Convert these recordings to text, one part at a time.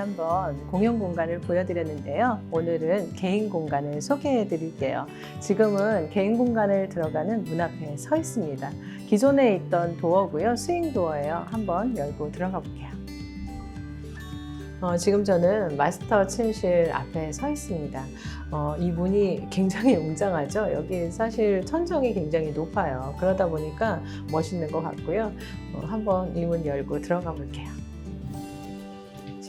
지난번 공용 공간을 보여드렸는데요. 오늘은 개인 공간을 소개해 드릴게요. 지금은 개인 공간을 들어가는 문 앞에 서 있습니다. 기존에 있던 도어고요. 스윙 도어예요. 한번 열고 들어가 볼게요. 어, 지금 저는 마스터 침실 앞에 서 있습니다. 어, 이 문이 굉장히 웅장하죠. 여기 사실 천정이 굉장히 높아요. 그러다 보니까 멋있는 것 같고요. 어, 한번 이 문 열고 들어가 볼게요.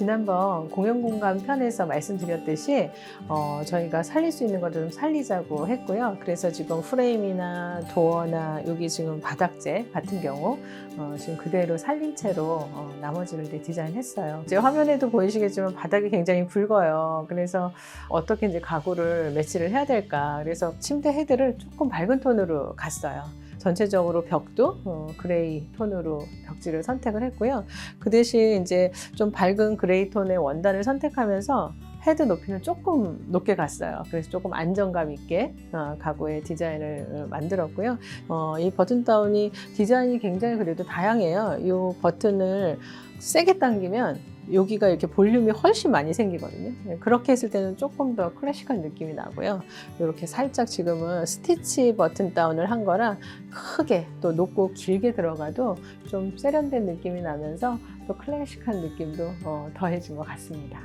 지난번 공용공간 편에서 말씀드렸듯이 어, 저희가 살릴 수 있는 것을 좀 살리자고 했고요. 그래서 지금 프레임이나 도어나 여기 지금 바닥재 같은 경우 어, 지금 그대로 살린 채로 어, 나머지를 이제 디자인했어요. 이제 화면에도 보이시겠지만 바닥이 굉장히 붉어요. 그래서 어떻게 이제 가구를 매치를 해야 될까. 그래서 침대 헤드를 조금 밝은 톤으로 갔어요. 전체적으로 벽도 어, 그레이 톤으로 벽지를 선택을 했고요. 그 대신 이제 좀 밝은 그레이 톤의 원단을 선택하면서 헤드 높이는 조금 높게 갔어요. 그래서 조금 안정감 있게 어, 가구의 디자인을 어, 만들었고요. 어, 이 버튼 다운이 디자인이 굉장히 그래도 다양해요. 이 버튼을 세게 당기면 여기가 이렇게 볼륨이 훨씬 많이 생기거든요. 네, 그렇게 했을 때는 조금 더 클래식한 느낌이 나고요. 이렇게 살짝 지금은 스티치 버튼 다운을 한 거라 크게 또 높고 길게 들어가도 좀 세련된 느낌이 나면서 또 클래식한 느낌도 어, 더해진 것 같습니다.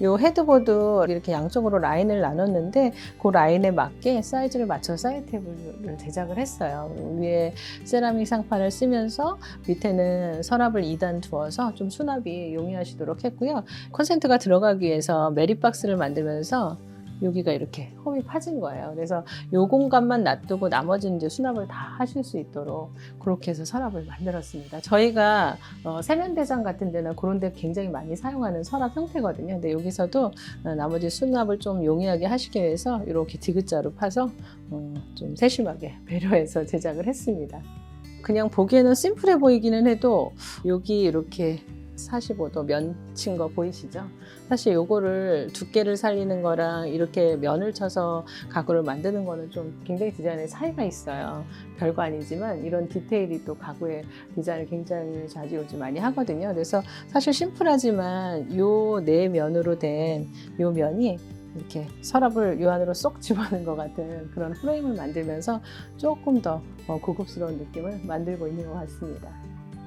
이 헤드보드 이렇게 양쪽으로 라인을 나눴는데 그 라인에 맞게 사이즈를 맞춰 사이드 테이블을 제작을 했어요. 위에 세라믹 상판을 쓰면서 밑에는 서랍을 2단 두어서 좀 수납이 용이하시도록 했고요. 컨센트가 들어가기 위해서 메리박스를 만들면서 여기가 이렇게 홈이 파진 거예요. 그래서 요 공간만 놔두고 나머지는 이제 수납을 다 하실 수 있도록 그렇게 해서 서랍을 만들었습니다. 저희가 어, 세면대장 같은 데나 그런 데 굉장히 많이 사용하는 서랍 형태거든요. 근데 여기서도 어, 나머지 수납을 좀 용이하게 하시기 위해서 이렇게 디귿자로 파서 어, 좀 세심하게 배려해서 제작을 했습니다. 그냥 보기에는 심플해 보이기는 해도 여기 이렇게 45도 면친 거 보이시죠? 사실 요거를 두께를 살리는 거랑 이렇게 면을 쳐서 가구를 만드는 거는 좀 굉장히 디자인에 차이가 있어요. 별거 아니지만 이런 디테일이 또 가구의 디자인을 굉장히 좌지우지 많이 하거든요. 그래서 사실 심플하지만 요 네 면으로 된 요 면이 이렇게 서랍을 요 안으로 쏙 집어넣은 것 같은 그런 프레임을 만들면서 조금 더 어, 고급스러운 느낌을 만들고 있는 것 같습니다.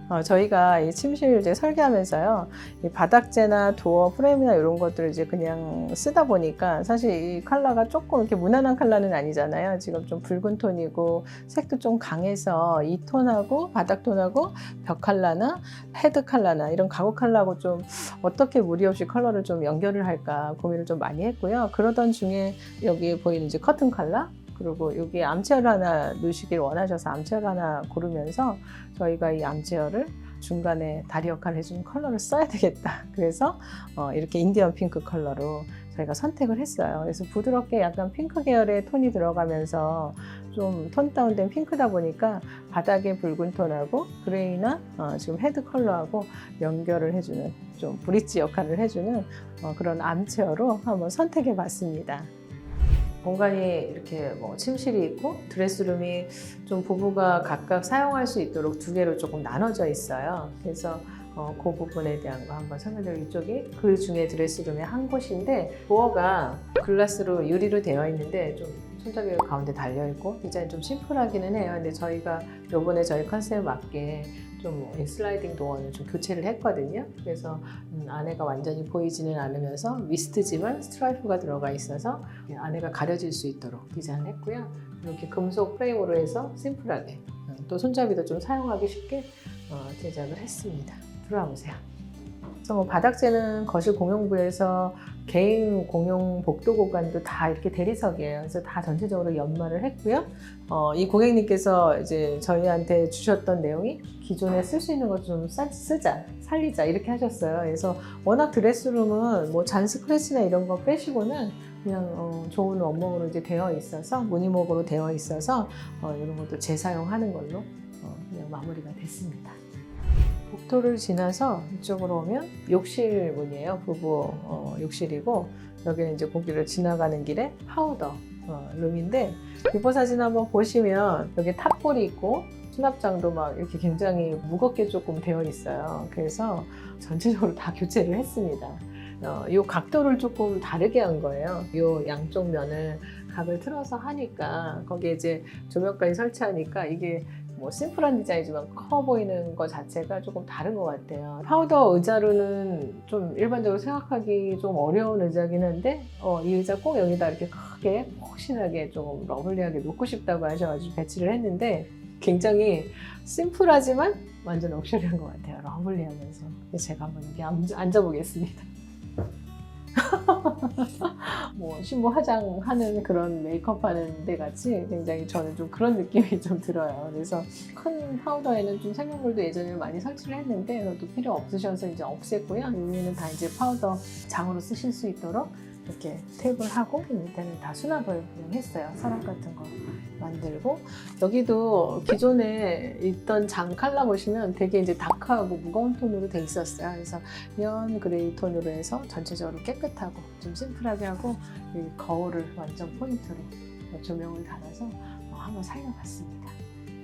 어, 저희가 이 침실 이제 설계하면서요, 이 바닥재나 도어 프레임이나 이런 것들을 이제 그냥 쓰다 보니까 사실 이 컬러가 조금 이렇게 무난한 컬러는 아니잖아요. 지금 좀 붉은 톤이고 색도 좀 강해서 이 톤하고 바닥 톤하고 벽 컬러나 헤드 컬러나 이런 가구 컬러하고 좀 어떻게 무리 없이 컬러를 좀 연결을 할까 고민을 좀 많이 했고요. 그러던 중에 여기 보이는 이제 커튼 컬러 그리고 여기 암체어를 하나 넣으시길 원하셔서 암체어를 하나 고르면서 저희가 이 암체어를 중간에 다리 역할을 해주는 컬러를 써야 되겠다. 그래서 어, 이렇게 인디언 핑크 컬러로 저희가 선택을 했어요. 그래서 부드럽게 약간 핑크 계열의 톤이 들어가면서 좀 톤 다운된 핑크다 보니까 바닥의 붉은 톤하고 그레이나 어, 지금 헤드 컬러하고 연결을 해주는 좀 브릿지 역할을 해주는 어, 그런 암체어로 한번 선택해 봤습니다. 공간이 이렇게 뭐 침실이 있고 드레스룸이 좀 부부가 각각 사용할 수 있도록 두 개로 조금 나눠져 있어요. 그래서 어, 그 부분에 대한 거 한번 설명드리고 이쪽이 그 중에 드레스룸의 한 곳인데 도어가 글라스로 유리로 되어 있는데 좀 손잡이가 가운데 달려 있고 디자인 좀 심플하기는 해요. 근데 저희가 요번에 저희 컨셉에 맞게 좀이 슬라이딩 도어는 좀 교체를 했거든요. 그래서 음, 안에가 완전히 보이지는 않으면서 미스트지만 스트라이프가 들어가 있어서 안에가 가려질 수 있도록 디자인을 했고요. 이렇게 금속 프레임으로 해서 심플하게 음, 또 손잡이도 좀 사용하기 쉽게 어, 제작을 했습니다. 들어와 보세요. 그래서 뭐 바닥재는 거실 공용부에서 개인 공용 복도 공간도 다 이렇게 대리석이에요. 그래서 다 전체적으로 연마를 했고요. 어, 이 고객님께서 이제 저희한테 주셨던 내용이 기존에 쓸 수 있는 것좀 쓰자, 살리자 이렇게 하셨어요. 그래서 워낙 드레스룸은 뭐 잔 스크래치나 이런 거 빼시고는 그냥 어, 좋은 원목으로 이제 되어 있어서 무늬목으로 되어 있어서 어, 이런 것도 재사용하는 걸로 어, 그냥 마무리가 됐습니다. 복도를 지나서 이쪽으로 오면 욕실 문이에요. 부부 어, 욕실이고 여기는 이제 거기를 지나가는 길에 파우더 어, 룸인데 비포 사진 한번 보시면 여기 탑볼이 있고 수납장도 막 이렇게 굉장히 무겁게 조금 되어 있어요. 그래서 전체적으로 다 교체를 했습니다. 어, 요 각도를 조금 다르게 한 거예요. 요 양쪽 면을 각을 틀어서 하니까 거기에 이제 조명까지 설치하니까 이게 뭐 심플한 디자인이지만 커 보이는 것 자체가 조금 다른 것 같아요. 파우더 의자로는 좀 일반적으로 생각하기 좀 어려운 의자긴 한데 어, 이 의자 꼭 여기다 이렇게 크게 폭신하게 좀 러블리하게 놓고 싶다고 하셔가지고 배치를 했는데 굉장히 심플하지만 완전 럭셔리한 것 같아요. 러블리하면서. 제가 한번 여기 앉- 앉아보겠습니다. 뭐 신부 화장하는 그런 메이크업 하는 데 같이 굉장히 저는 좀 그런 느낌이 좀 들어요. 그래서 큰 파우더에는 좀 색연물도 예전에 많이 설치를 했는데 그것도 필요 없으셔서 이제 없앴고요. 여기는 다 이제 파우더 장으로 쓰실 수 있도록 이렇게 탭을 하고 밑에는 다 수납을 그냥 했어요. 서랍 같은 거 만들고 여기도 기존에 있던 장 칼라 보시면 되게 이제 다크하고 무거운 톤으로 돼 있었어요. 그래서 연 그레이 톤으로 해서 전체적으로 깨끗하고 좀 심플하게 하고 이 거울을 완전 포인트로 조명을 달아서 어, 한번 살려봤습니다.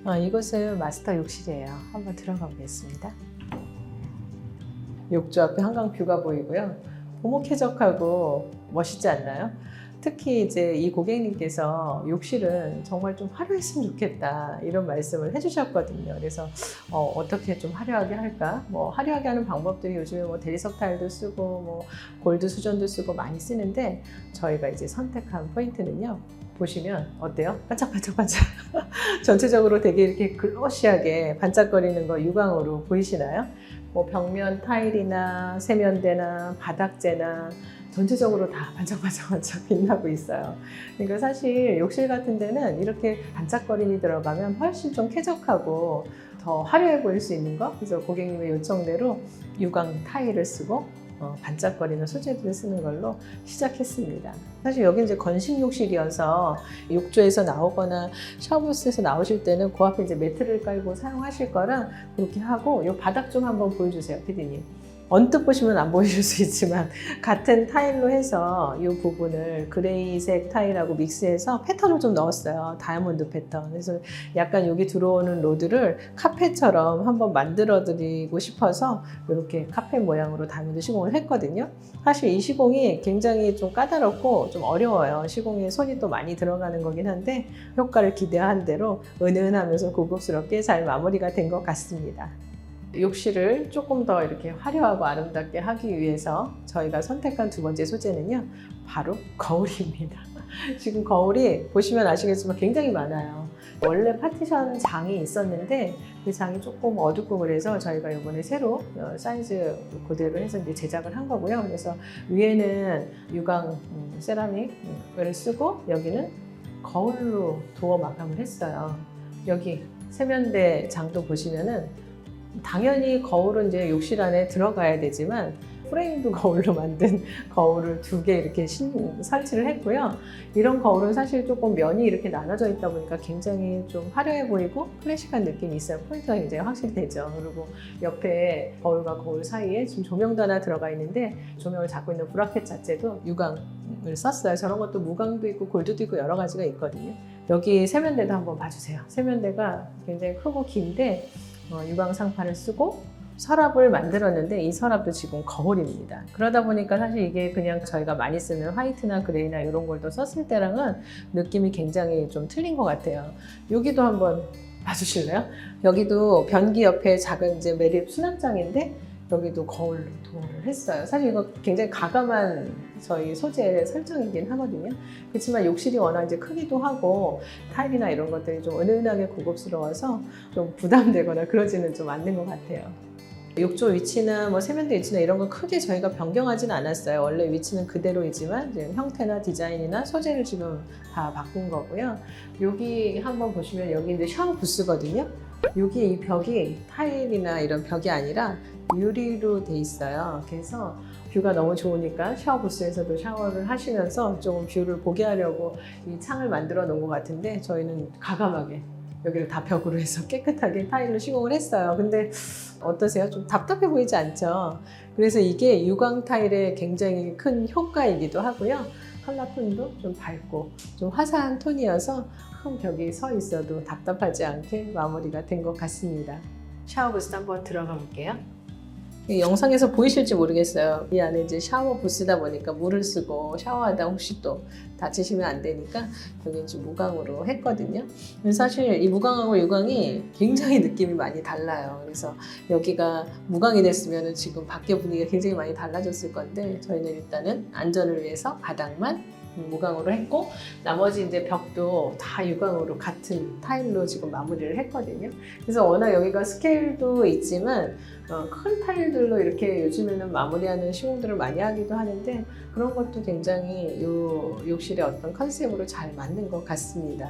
아, 이곳은 마스터 욕실이에요. 한번 들어가 보겠습니다. 욕조 앞에 한강 뷰가 보이고요. 오목해적하고 멋있지 않나요? 특히 이제 이 고객님께서 욕실은 정말 좀 화려했으면 좋겠다 이런 말씀을 해주셨거든요. 그래서 어, 떻게좀 화려하게 할까? 뭐 화려하게 하는 방법들이 요즘에 뭐 대리석 타일도 쓰고 뭐 골드 수전도 쓰고 많이 쓰는데 저희가 이제 선택한 포인트는요. 보시면 어때요? 반짝반짝반짝. 전체적으로 되게 이렇게 글로시하게 반짝거리는 거 유광으로 보이시나요? 뭐 벽면 타일이나 세면대나 바닥재나 전체적으로 다 반짝반짝 반짝 빛나고 있어요. 그러니까 사실 욕실 같은 데는 이렇게 반짝거림이 들어가면 훨씬 좀 쾌적하고 더 화려해 보일 수 있는 거. 그래서 고객님의 요청대로 유광 타일을 쓰고 어, 반짝거리는 소재들을 쓰는 걸로 시작했습니다. 사실 여기 이제 건식 욕실이어서 욕조에서 나오거나 샤워부스에서 나오실 때는 그 앞에 이제 매트를 깔고 사용하실 거라 그렇게 하고 이 바닥 좀 한번 보여주세요, 피디님. 언뜻 보시면 안 보이실 수 있지만 같은 타일로 해서 이 부분을 그레이색 타일하고 믹스해서 패턴을 좀 넣었어요. 다이아몬드 패턴. 그래서 약간 여기 들어오는 로드를 카페처럼 한번 만들어 드리고 싶어서 이렇게 카페 모양으로 다이아몬드 시공을 했거든요. 사실 이 시공이 굉장히 좀 까다롭고 좀 어려워요. 시공에 손이 또 많이 들어가는 거긴 한데 효과를 기대한 대로 은은하면서 고급스럽게 잘 마무리가 된 것 같습니다. 욕실을 조금 더 이렇게 화려하고 아름답게 하기 위해서 저희가 선택한 두 번째 소재는요, 바로 거울입니다. 지금 거울이 보시면 아시겠지만 굉장히 많아요. 원래 파티션 장이 있었는데 그 장이 조금 어둡고 그래서 저희가 이번에 새로 어, 사이즈 그대로 해서 이제 제작을 한 거고요. 그래서 위에는 유광 음, 세라믹을 쓰고 여기는 거울로 도어 마감을 했어요. 여기 세면대 장도 보시면은 당연히 거울은 이제 욕실 안에 들어가야 되지만 프레임도 거울로 만든 거울을 두 개 이렇게 신- 설치를 했고요. 이런 거울은 사실 조금 면이 이렇게 나눠져 있다 보니까 굉장히 좀 화려해 보이고 클래식한 느낌이 있어요. 포인트가 굉장히 확실히 되죠. 그리고 옆에 거울과 거울 사이에 지금 조명도 하나 들어가 있는데 조명을 잡고 있는 브라켓 자체도 유광을 썼어요. 저런 것도 무광도 있고 골드도 있고 여러 가지가 있거든요. 여기 세면대도 한번 봐주세요. 세면대가 굉장히 크고 긴데 어, 유광 상판을 쓰고 서랍을 만들었는데 이 서랍도 지금 거울입니다. 그러다 보니까 사실 이게 그냥 저희가 많이 쓰는 화이트나 그레이나 이런 걸또 썼을 때랑은 느낌이 굉장히 좀 틀린 것 같아요. 여기도 한번 봐주실래요? 여기도 변기 옆에 작은 이제 매립 수납장인데 여기도 거울로 도어를 했어요. 사실 이거 굉장히 가감한 저희 소재 설정이긴 하거든요. 그렇지만 욕실이 워낙 이제 크기도 하고 타일이나 이런 것들이 좀 은은하게 고급스러워서 좀 부담되거나 그러지는 좀 않는 것 같아요. 욕조 위치나 뭐 세면대 위치나 이런 거 크게 저희가 변경하진 않았어요. 원래 위치는 그대로이지만 형태나 디자인이나 소재를 지금 다 바꾼 거고요. 여기 한번 보시면 여기 이제 샤워 부스거든요. 여기 이 벽이 타일이나 이런 벽이 아니라 유리로 돼 있어요. 그래서 뷰가 너무 좋으니까 샤워 부스에서도 샤워를 하시면서 조금 뷰를 보게 하려고 이 창을 만들어 놓은 것 같은데 저희는 가감하게 여기를 다 벽으로 해서 깨끗하게 타일로 시공을 했어요. 근데 어떠세요? 좀 답답해 보이지 않죠? 그래서 이게 유광 타일의 굉장히 큰 효과이기도 하고요. 컬러 톤도 좀 밝고 좀 화사한 톤이어서 큰 벽이 서 있어도 답답하지 않게 마무리가 된 것 같습니다. 샤워 부스 한번 들어가 볼게요. 이 영상에서 보이실지 모르겠어요. 이 안에 이제 샤워 부스다 보니까 물을 쓰고 샤워하다 혹시 또 다치시면 안 되니까 여기 이제 무광으로 했거든요. 사실 이 무광하고 유광이 굉장히 느낌이 많이 달라요. 그래서 여기가 무광이 됐으면 지금 밖에 분위기가 굉장히 많이 달라졌을 건데 저희는 일단은 안전을 위해서 바닥만 무광으로 했고 나머지 이제 벽도 다 유광으로 같은 타일로 지금 마무리를 했거든요. 그래서 워낙 여기가 스케일도 있지만 어, 큰 타일들로 이렇게 요즘에는 마무리하는 시공들을 많이 하기도 하는데 그런 것도 굉장히 이 욕실의 어떤 컨셉으로 잘 맞는 것 같습니다.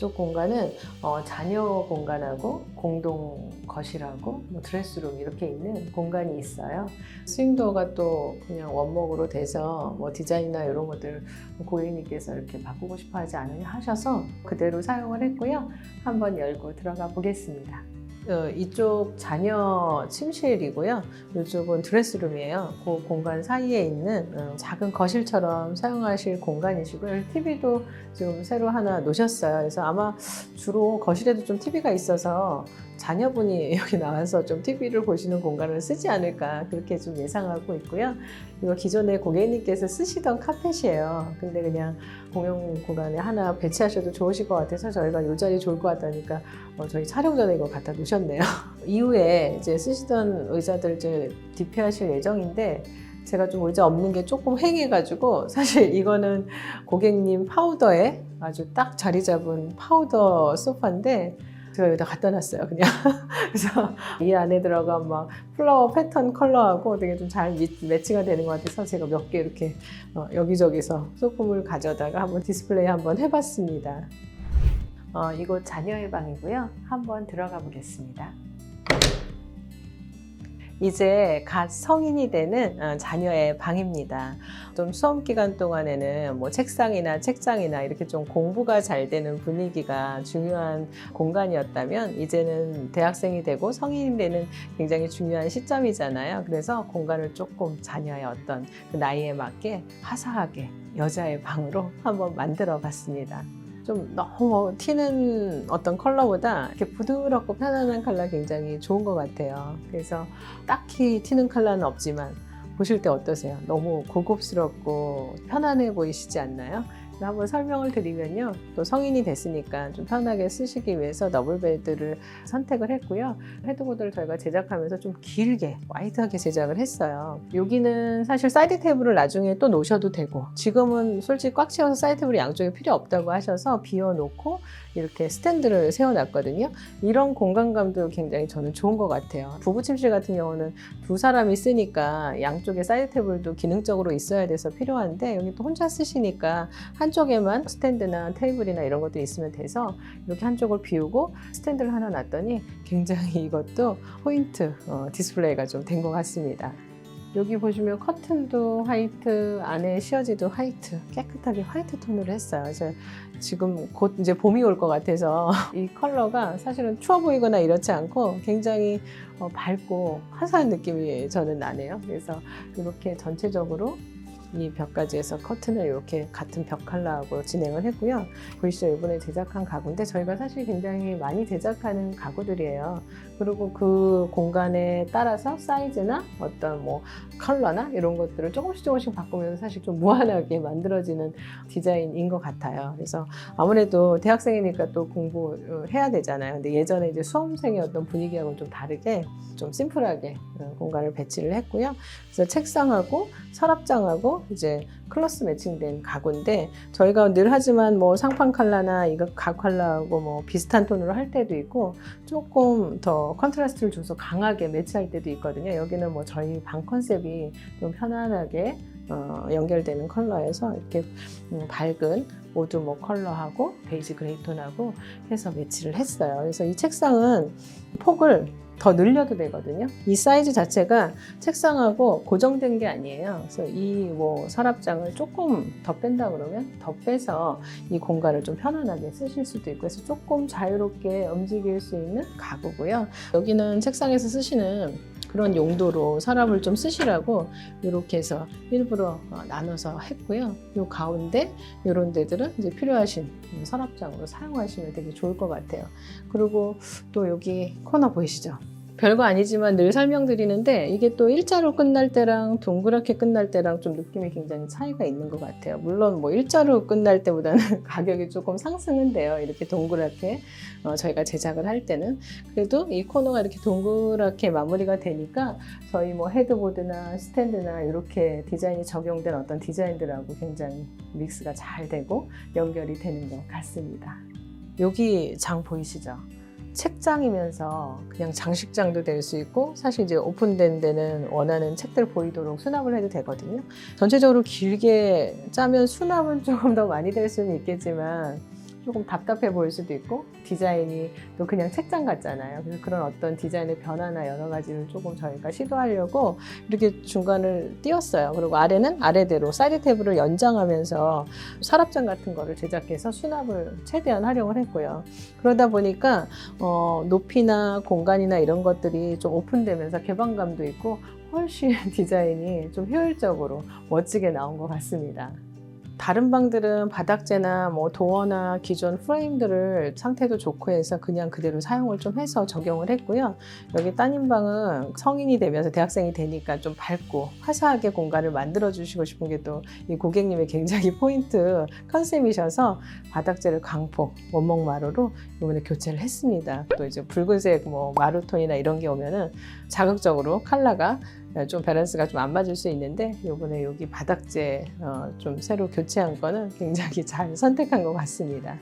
이쪽 공간은 어, 자녀 공간하고 공동 거실하고 뭐 드레스룸 이렇게 있는 공간이 있어요. 스윙도어가 또 그냥 원목으로 돼서 뭐 디자인이나 이런 것들 고객님께서 이렇게 바꾸고 싶어 하지 않으냐 하셔서 그대로 사용을 했고요. 한번 열고 들어가 보겠습니다. 어, 이쪽 자녀 침실이고요. 이쪽은 드레스룸이에요. 그 공간 사이에 있는 어, 작은 거실처럼 사용하실 공간이시고요. TV도 지금 새로 하나 놓으셨어요. 그래서 아마 주로 거실에도 좀 TV가 있어서 자녀분이 여기 나와서 좀 TV를 보시는 공간을 쓰지 않을까 그렇게 좀 예상하고 있고요. 이거 기존에 고객님께서 쓰시던 카펫이에요. 근데 그냥 공용 공간에 하나 배치하셔도 좋으실 것 같아서 저희가 이 자리 좋을 것 같다니까 어, 저희 촬영 전에 이거 갖다 놓으셨네요. 이후에 이제 쓰시던 의자들 이제 디피하실 예정인데 제가 좀 의자 없는 게 조금 횡해가지고 사실 이거는 고객님 파우더에 아주 딱 자리 잡은 파우더 소파인데 제가 여기다 갖다 놨어요 그냥. 그래서 이 안에 들어간 막 플라워 패턴 컬러하고 되게 좀 잘 매치가 되는 것 같아서 제가 몇 개 이렇게 어, 여기저기서 소품을 가져다가 한번 디스플레이 한번 해봤습니다. 어, 이곳 자녀의 방이고요. 한번 들어가 보겠습니다 이제 갓 성인이 되는 어, 자녀의 방입니다. 좀 수험 기간 동안에는 뭐 책상이나 책장이나 이렇게 좀 공부가 잘 되는 분위기가 중요한 공간이었다면 이제는 대학생이 되고 성인이 되는 굉장히 중요한 시점이잖아요. 그래서 공간을 조금 자녀의 어떤 그 나이에 맞게 화사하게 여자의 방으로 한번 만들어 봤습니다. 좀 너무 튀는 어떤 컬러보다 이렇게 부드럽고 편안한 컬러 굉장히 좋은 것 같아요. 그래서 딱히 튀는 컬러는 없지만 보실 때 어떠세요? 너무 고급스럽고 편안해 보이시지 않나요? 한번 설명을 드리면요. 또 성인이 됐으니까 좀 편하게 쓰시기 위해서 더블 베드를 선택을 했고요. 헤드보드를 저희가 제작하면서 좀 길게 와이드하게 제작을 했어요. 여기는 사실 사이드 테이블을 나중에 또 놓으셔도 되고 지금은 솔직히 꽉 채워서 사이드 테이블이 양쪽에 필요 없다고 하셔서 비워 놓고 이렇게 스탠드를 세워놨거든요. 이런 공간감도 굉장히 저는 좋은 것 같아요. 부부 침실 같은 경우는 두 사람이 쓰니까 양쪽에 사이드 테이블도 기능적으로 있어야 돼서 필요한데 여기 또 혼자 쓰시니까 한쪽에만 스탠드나 테이블이나 이런 것도 있으면 돼서 이렇게 한쪽을 비우고 스탠드를 하나 놨더니 굉장히 이것도 포인트 어, 디스플레이가 좀 된 것 같습니다. 여기 보시면 커튼도 화이트, 안에 시어지도 화이트, 깨끗하게 화이트 톤으로 했어요. 그래서 지금 곧 이제 봄이 올 것 같아서 이 컬러가 사실은 추워 보이거나 이렇지 않고 굉장히 어, 밝고 화사한 느낌이 저는 나네요. 그래서 이렇게 전체적으로 이 벽까지해서 커튼을 이렇게 같은 벽 컬러하고 진행을 했고요. 보이시죠? 이번에 제작한 가구인데 저희가 사실 굉장히 많이 제작하는 가구들이에요. 그리고 그 공간에 따라서 사이즈나 어떤 뭐 컬러나 이런 것들을 조금씩 조금씩 바꾸면서 사실 좀 무한하게 만들어지는 디자인인 것 같아요. 그래서 아무래도 대학생이니까 또 공부해야 되잖아요. 근데 예전에 이제 수험생의 어떤 분위기하고 좀 다르게 좀 심플하게 어, 공간을 배치를 했고요. 그래서 책상하고 서랍장하고 이제 클러스 매칭된 가구인데 저희가 늘 하지만 뭐 상판 컬러나 이거 각 컬러하고 뭐 비슷한 톤으로 할 때도 있고 조금 더 컨트라스트를 줘서 강하게 매치할 때도 있거든요. 여기는 뭐 저희 방 컨셉이 좀 편안하게 어, 연결되는 컬러여서 이렇게 음, 밝은 모두 뭐 컬러하고 베이지 그레이 톤하고 해서 매치를 했어요. 그래서 이 책상은 폭을 더 늘려도 되거든요. 이 사이즈 자체가 책상하고 고정된 게 아니에요. 그래서 이 뭐 서랍장을 조금 더 뺀다 그러면 더 빼서 이 공간을 좀 편안하게 쓰실 수도 있고 그래서 조금 자유롭게 움직일 수 있는 가구고요. 여기는 책상에서 쓰시는 그런 용도로 서랍을 좀 쓰시라고 이렇게 해서 일부러 어, 나눠서 했고요. 이 가운데 이런 데들은 이제 필요하신 서랍장으로 사용하시면 되게 좋을 것 같아요. 그리고 또 여기 코너 보이시죠? 별거 아니지만 늘 설명드리는데 이게 또 일자로 끝날 때랑 동그랗게 끝날 때랑 좀 느낌이 굉장히 차이가 있는 것 같아요. 물론 뭐 일자로 끝날 때보다는 가격이 조금 상승은 돼요. 이렇게 동그랗게 어, 저희가 제작을 할 때는 그래도 이 코너가 이렇게 동그랗게 마무리가 되니까 저희 뭐 헤드보드나 스탠드나 이렇게 디자인이 적용된 어떤 디자인들하고 굉장히 믹스가 잘 되고 연결이 되는 것 같습니다. 여기 장 보이시죠? 책장이면서 그냥 장식장도 될 수 있고 사실 이제 오픈된 데는 원하는 책들 보이도록 수납을 해도 되거든요. 전체적으로 길게 짜면 수납은 조금 더 많이 될 수는 있겠지만 조금 답답해 보일 수도 있고 디자인이 또 그냥 책장 같잖아요. 그래서 그런 어떤 디자인의 변화나 여러 가지를 조금 저희가 시도하려고 이렇게 중간을 띄었어요. 그리고 아래는 아래대로 사이드 테이블을 연장하면서 서랍장 같은 거를 제작해서 수납을 최대한 활용을 했고요. 그러다 보니까 어, 높이나 공간이나 이런 것들이 좀 오픈되면서 개방감도 있고 훨씬 디자인이 좀 효율적으로 멋지게 나온 것 같습니다. 다른 방들은 바닥재나 뭐 도어나 기존 프레임들을 상태도 좋고 해서 그냥 그대로 사용을 좀 해서 적용을 했고요. 여기 따님 방은 성인이 되면서 대학생이 되니까 좀 밝고 화사하게 공간을 만들어 주시고 싶은 게 또 이 고객님의 굉장히 포인트 컨셉이셔서 바닥재를 강폭 원목 마루로 이번에 교체를 했습니다. 또 이제 붉은색 뭐 마루톤이나 이런 게 오면은 자극적으로 컬러가 좀 밸런스가 좀 안 맞을 수 있는데 요번에 여기 바닥재 어, 좀 새로 교체한 거는 굉장히 잘 선택한 것 같습니다.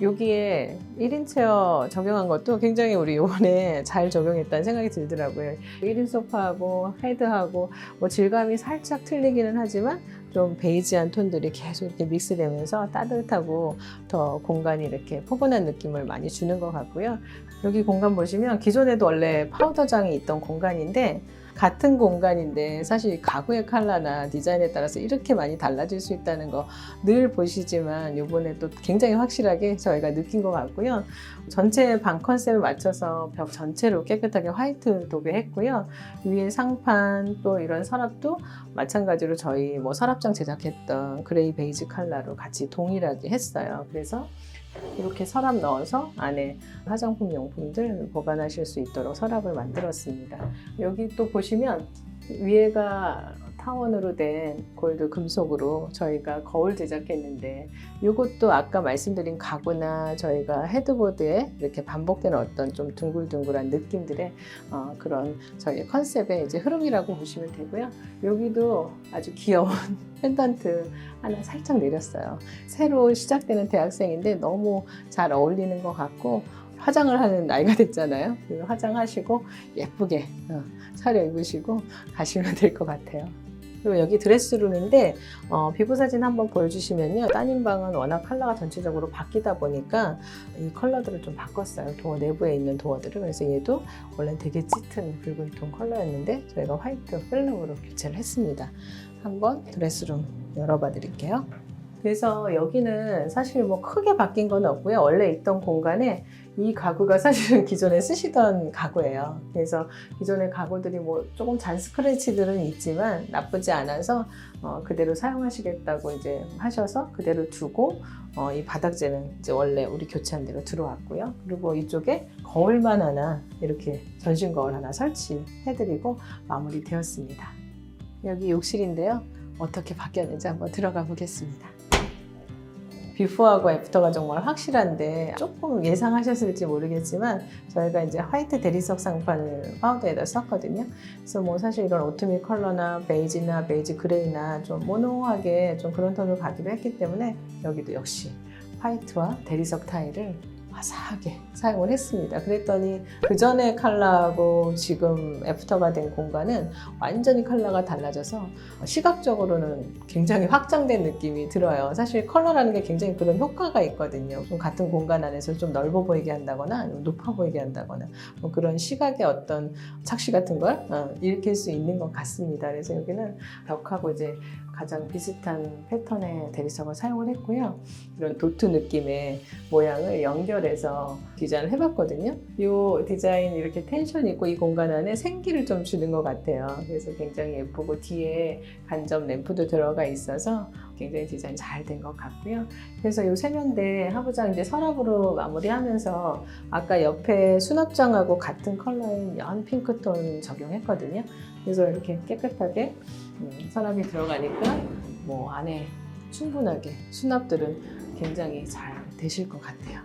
여기에 1인 체어 적용한 것도 굉장히 우리 요번에 잘 적용했다는 생각이 들더라고요. 1인 소파하고 헤드하고 뭐 질감이 살짝 틀리기는 하지만 좀 베이지한 톤들이 계속 이렇게 믹스되면서 따뜻하고 더 공간이 이렇게 포근한 느낌을 많이 주는 것 같고요. 여기 공간 보시면 기존에도 원래 파우더장이 있던 공간인데 같은 공간인데 사실 가구의 컬러나 디자인에 따라서 이렇게 많이 달라질 수 있다는 거 늘 보시지만 이번에 또 굉장히 확실하게 저희가 느낀 것 같고요. 전체 방 컨셉에 맞춰서 벽 전체로 깨끗하게 화이트 도배했고요. 위에 상판 또 이런 서랍도 마찬가지로 저희 뭐 서랍장 제작했던 그레이 베이지 컬러로 같이 동일하게 했어요. 그래서 이렇게 서랍 넣어서 안에 화장품 용품들 보관하실 수 있도록 서랍을 만들었습니다. 여기 또 보시면 위에가 타원으로 된 골드 금속으로 저희가 거울 제작했는데 이것도 아까 말씀드린 가구나 저희가 헤드보드에 이렇게 반복되는 어떤 좀 둥글둥글한 느낌들의 어, 그런 저희 컨셉의 이제 흐름이라고 보시면 되고요. 여기도 아주 귀여운 펜던트 하나 살짝 내렸어요. 새로 시작되는 대학생인데 너무 잘 어울리는 것 같고 화장을 하는 나이가 됐잖아요. 화장하시고 예쁘게 어, 차려 입으시고 가시면 될 것 같아요. 그리고 여기 드레스룸인데 어, 피부 사진 한번 보여주시면요. 따님 방은 워낙 컬러가 전체적으로 바뀌다 보니까 이 컬러들을 좀 바꿨어요. 도어 내부에 있는 도어들을. 그래서 얘도 원래 되게 짙은 붉은 톤 컬러였는데 저희가 화이트 필름으로 교체를 했습니다. 한번 드레스룸 열어봐 드릴게요. 그래서 여기는 사실 뭐 크게 바뀐 건 없고요. 원래 있던 공간에 이 가구가 사실은 기존에 쓰시던 가구예요. 그래서 기존의 가구들이 뭐 조금 잔 스크래치들은 있지만 나쁘지 않아서 어, 그대로 사용하시겠다고 이제 하셔서 그대로 두고 어, 이 바닥재는 이제 원래 우리 교체한 대로 들어왔고요. 그리고 이쪽에 거울만 하나 이렇게 전신 거울 하나 설치해드리고 마무리되었습니다. 여기 욕실인데요. 어떻게 바뀌었는지 한번 들어가 보겠습니다. 비포하고 애프터가 정말 확실한데 조금 예상하셨을지 모르겠지만 저희가 이제 화이트 대리석 상판을 파우더에다 썼거든요. 그래서 뭐 사실 이런 오트밀 컬러나 베이지나 베이지 그레이나 좀 모노하게 좀 그런 톤으로 가기로 했기 때문에 여기도 역시 화이트와 대리석 타일을 화사하게 사용을 했습니다. 그랬더니 그 전에 컬러하고 지금 애프터가 된 공간은 완전히 컬러가 달라져서 시각적으로는 굉장히 확장된 느낌이 들어요. 사실 컬러라는 게 굉장히 그런 효과가 있거든요. 좀 같은 공간 안에서 좀 넓어 보이게 한다거나 높아 보이게 한다거나 뭐 그런 시각의 어떤 착시 같은 걸 어, 일으킬 수 있는 것 같습니다. 그래서 여기는 벽하고 이제 가장 비슷한 패턴의 대리석을 사용을 했고요. 이런 도트 느낌의 모양을 연결해서 디자인을 해봤거든요. 이 디자인 이렇게 텐션 있고 이 공간 안에 생기를 좀 주는 것 같아요. 그래서 굉장히 예쁘고 뒤에 간접 램프도 들어가 있어서 굉장히 디자인 잘 된 것 같고요. 그래서 이 세면대 하부장 이제 서랍으로 마무리하면서 아까 옆에 수납장하고 같은 컬러인 연 핑크톤 적용했거든요. 그래서 이렇게 깨끗하게 음, 서랍이 들어가니까 뭐 안에 충분하게 수납들은 굉장히 잘 되실 것 같아요.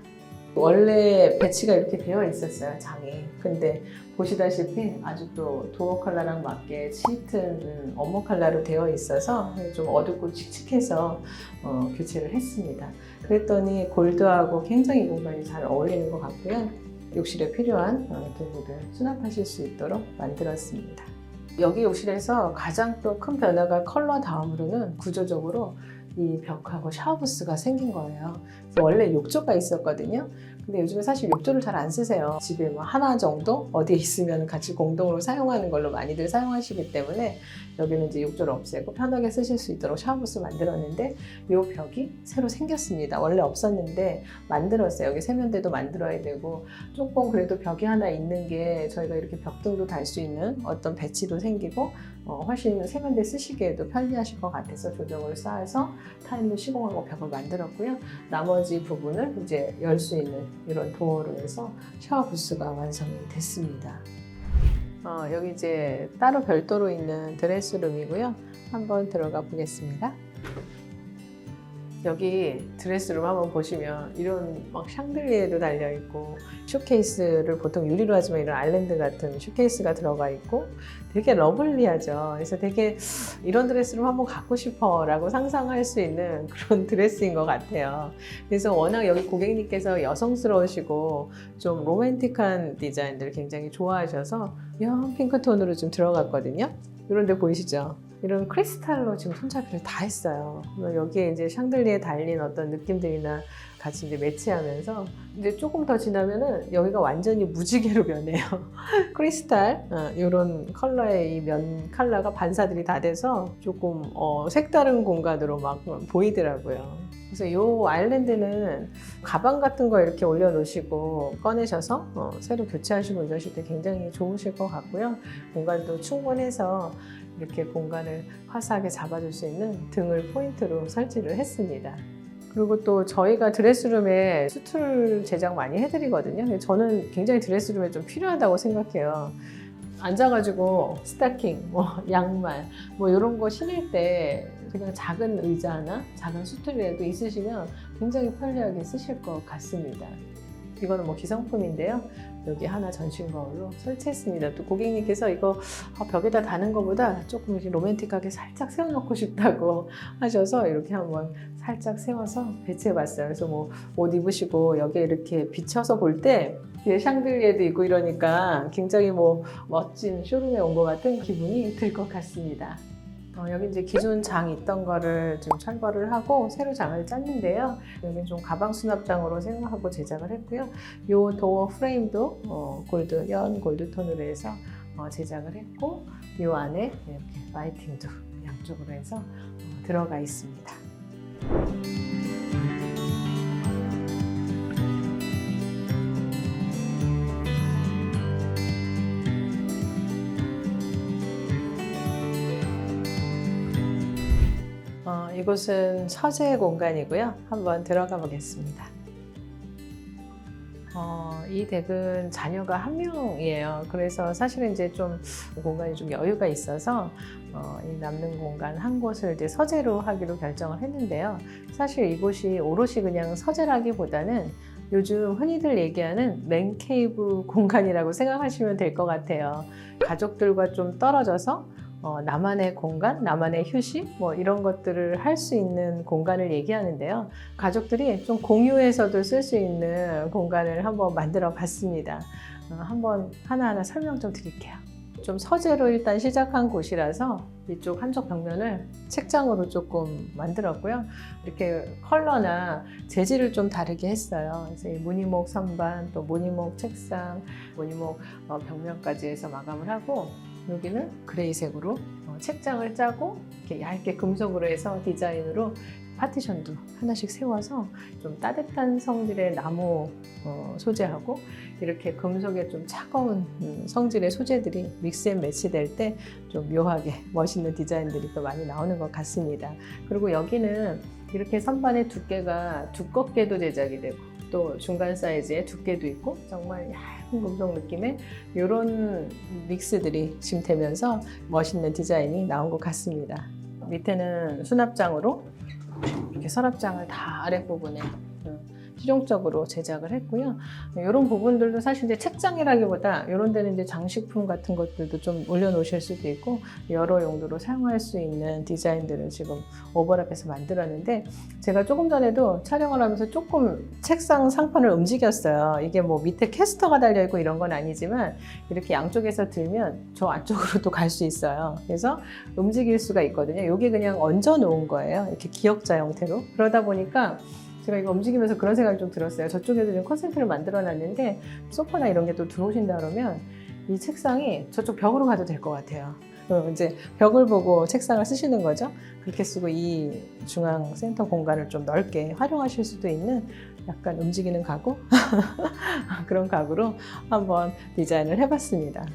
원래 배치가 이렇게 되어 있었어요, 장이. 근데 보시다시피 아주 또 도어 컬러랑 맞게 짙은 업무 컬러로 되어 있어서 좀 어둡고 칙칙해서 어, 교체를 했습니다. 그랬더니 골드하고 굉장히 이 공간이 잘 어울리는 것 같고요. 욕실에 필요한 어, 도구들 수납하실 수 있도록 만들었습니다. 여기 욕실에서 가장 또 큰 변화가 컬러 다음으로는 구조적으로 이 벽하고 샤워부스가 생긴 거예요. 원래 욕조가 있었거든요. 근데 요즘에 사실 욕조를 잘 안 쓰세요. 집에 뭐 하나 정도 어디에 있으면 같이 공동으로 사용하는 걸로 많이들 사용하시기 때문에 여기는 이제 욕조를 없애고 편하게 쓰실 수 있도록 샤워부스 만들었는데 이 벽이 새로 생겼습니다. 원래 없었는데 만들었어요. 여기 세면대도 만들어야 되고 조금 그래도 벽이 하나 있는 게 저희가 이렇게 벽등도 달 수 있는 어떤 배치도 생기고 어, 훨씬 세면대 쓰시기에도 편리하실 것 같아서 조정을 쌓아서 타일로 시공하고 벽을 만들었고요. 나머지 부분을 이제 열 수 있는 이런 도어로 해서 샤워 부스가 완성이 됐습니다. 어, 여기 이제 따로 별도로 있는 드레스룸이고요. 한번 들어가 보겠습니다. 여기 드레스룸 한번 보시면 이런 막 샹들리에도 달려 있고 쇼케이스를 보통 유리로 하지만 이런 아일랜드 같은 쇼케이스가 들어가 있고 되게 러블리하죠. 그래서 되게 이런 드레스룸 한번 갖고 싶어라고 상상할 수 있는 그런 드레스인 것 같아요. 그래서 워낙 여기 고객님께서 여성스러우시고 좀 로맨틱한 디자인들 굉장히 좋아하셔서 연 핑크 톤으로 좀 들어갔거든요. 이런 데 보이시죠? 이런 크리스탈로 지금 손잡이를 다 했어요. 여기에 이제 샹들리에 달린 어떤 느낌들이나 같이 이제 매치하면서 이제 조금 더 지나면은 여기가 완전히 무지개로 변해요. 크리스탈 어, 이런 컬러의 이 면 컬러가 반사들이 다 돼서 조금 어, 색다른 공간으로 막 보이더라고요. 그래서 이 아일랜드는 가방 같은 거 이렇게 올려놓으시고 꺼내셔서 어, 새로 교체하시고 이러실 때 굉장히 좋으실 것 같고요. 공간도 충분해서 이렇게 공간을 화사하게 잡아줄 수 있는 등을 포인트로 설치를 했습니다. 그리고 또 저희가 드레스룸에 수틀 제작 많이 해드리거든요. 저는 굉장히 드레스룸에 좀 필요하다고 생각해요. 앉아가지고 스타킹, 뭐 양말, 뭐 이런 거 신을 때 그냥 작은 의자나 작은 수틀이라도 있으시면 굉장히 편리하게 쓰실 것 같습니다. 이거는 뭐 기성품인데요. 여기 하나 전신 거울로 설치했습니다. 또 고객님께서 이거 아, 벽에다 다는 것보다 조금 로맨틱하게 살짝 세워놓고 싶다고 하셔서 이렇게 한번 살짝 세워서 배치해봤어요. 그래서 뭐 옷 입으시고 여기에 이렇게 비춰서 볼때 뒤에 샹들리에도 있고 이러니까 굉장히 뭐 멋진 쇼룸에 온 것 같은 기분이 들 것 같습니다. 어, 여기 이제 기존 장 있던 거를 좀 철거를 하고 새로 장을 짰는데요. 여기 좀 가방 수납장으로 생각하고 제작을 했고요. 이 도어 프레임도 어, 골드, 연 골드 톤으로 해서 어, 제작을 했고 이 안에 이렇게 라이팅도 양쪽으로 해서 어, 들어가 있습니다. 이곳은 서재 공간이고요. 한번 들어가 보겠습니다. 어, 이 댁은 자녀가 한 명이에요. 그래서 사실은 이제 좀 공간이 좀 여유가 있어서 어, 이 남는 공간 한 곳을 이제 서재로 하기로 결정을 했는데요. 사실 이곳이 오롯이 그냥 서재라기보다는 요즘 흔히들 얘기하는 맨케이브 공간이라고 생각하시면 될 것 같아요. 가족들과 좀 떨어져서 어, 나만의 공간, 나만의 휴식, 뭐 이런 것들을 할 수 있는 공간을 얘기하는데요. 가족들이 좀 공유해서도 쓸 수 있는 공간을 한번 만들어 봤습니다. 어, 한번 하나하나 설명 좀 드릴게요. 좀 서재로 일단 시작한 곳이라서 이쪽 한쪽 벽면을 책장으로 조금 만들었고요. 이렇게 컬러나 재질을 좀 다르게 했어요. 그래서 이 무늬목 선반, 또 무늬목 책상, 무늬목 어, 벽면까지 해서 마감을 하고 여기는 그레이색으로 어, 책장을 짜고 이렇게 얇게 금속으로 해서 디자인으로 파티션도 하나씩 세워서 좀 따뜻한 성질의 나무 어, 소재하고 이렇게 금속의 좀 차가운 음, 성질의 소재들이 믹스 앤 매치 될 때 좀 묘하게 멋있는 디자인들이 또 많이 나오는 것 같습니다. 그리고 여기는 이렇게 선반의 두께가 두껍게도 제작이 되고 또 중간 사이즈의 두께도 있고 정말 얇은 금속 느낌의 이런 믹스들이 지금 되면서 멋있는 디자인이 나온 것 같습니다. 밑에는 수납장으로 이렇게 서랍장을 다 아랫부분에 음, 실용적으로 제작을 했고요. 이런 부분들도 사실 이제 책장이라기보다 이런 데는 이제 장식품 같은 것들도 좀 올려놓으실 수도 있고 여러 용도로 사용할 수 있는 디자인들을 지금 오버랩해서 만들었는데 제가 조금 전에도 촬영을 하면서 조금 책상 상판을 움직였어요. 이게 뭐 밑에 캐스터가 달려 있고 이런 건 아니지만 이렇게 양쪽에서 들면 저 안쪽으로도 갈 수 있어요. 그래서 움직일 수가 있거든요. 이게 그냥 얹어 놓은 거예요. 이렇게 기역자 형태로. 그러다 보니까 제가 이거 움직이면서 그런 생각이 좀 들었어요. 저쪽에도 지금 컨센트를 만들어 놨는데 소파나 이런 게 또 들어오신다 그러면 이 책상이 저쪽 벽으로 가도 될 것 같아요. 어, 이제 벽을 보고 책상을 쓰시는 거죠. 그렇게 쓰고 이 중앙 센터 공간을 좀 넓게 활용하실 수도 있는 약간 움직이는 가구 그런 가구로 한번 디자인을 해봤습니다.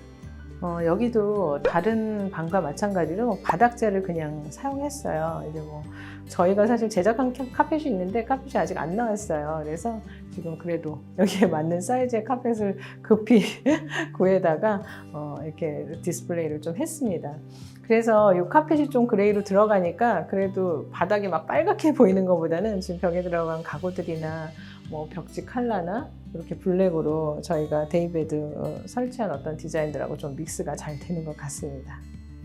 어, 여기도 다른 방과 마찬가지로 바닥재를 그냥 사용했어요. 이제 뭐 저희가 사실 제작한 카- 카펫이 있는데 카펫이 아직 안 나왔어요. 그래서 지금 그래도 여기에 맞는 사이즈의 카펫을 급히 구해다가 어, 이렇게 디스플레이를 좀 했습니다. 그래서 이 카펫이 좀 그레이로 들어가니까 그래도 바닥이 막 빨갛게 보이는 것보다는 지금 벽에 들어간 가구들이나 뭐 벽지 칼라나 이렇게 블랙으로 저희가 데이베드 어, 설치한 어떤 디자인들하고 좀 믹스가 잘 되는 것 같습니다.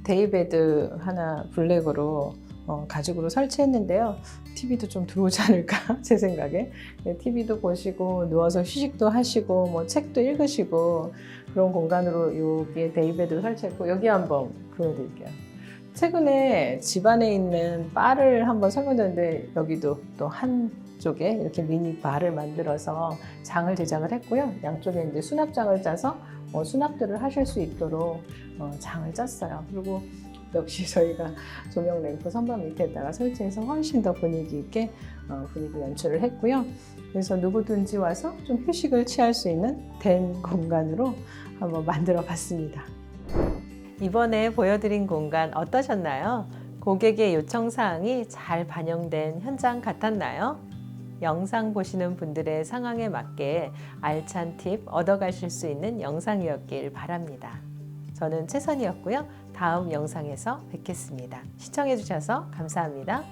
데이베드 하나 블랙으로 어, 가죽으로 설치했는데요. TV도 좀 들어오지 않을까 제 생각에 TV도 보시고 누워서 휴식도 하시고 뭐 책도 읽으시고 그런 공간으로 여기에 데이베드를 설치했고 여기 한번 보여드릴게요. 최근에 집안에 있는 바를 한번 설명드렸는데 여기도 또 한 쪽에 이렇게 미니 바를 만들어서 장을 제작을 했고요. 양쪽에 이제 수납장을 짜서 어, 수납들을 하실 수 있도록 어, 장을 짰어요. 그리고 역시 저희가 조명 램프 선반 밑에다가 설치해서 훨씬 더 분위기 있게 어, 분위기 연출을 했고요. 그래서 누구든지 와서 좀 휴식을 취할 수 있는 된 공간으로 한번 만들어 봤습니다. 이번에 보여드린 공간 어떠셨나요? 고객의 요청 사항이 잘 반영된 현장 같았나요? 영상 보시는 분들의 상황에 맞게 알찬 팁 얻어가실 수 있는 영상이었길 바랍니다. 저는 최선이었고요. 다음 영상에서 뵙겠습니다. 시청해주셔서 감사합니다.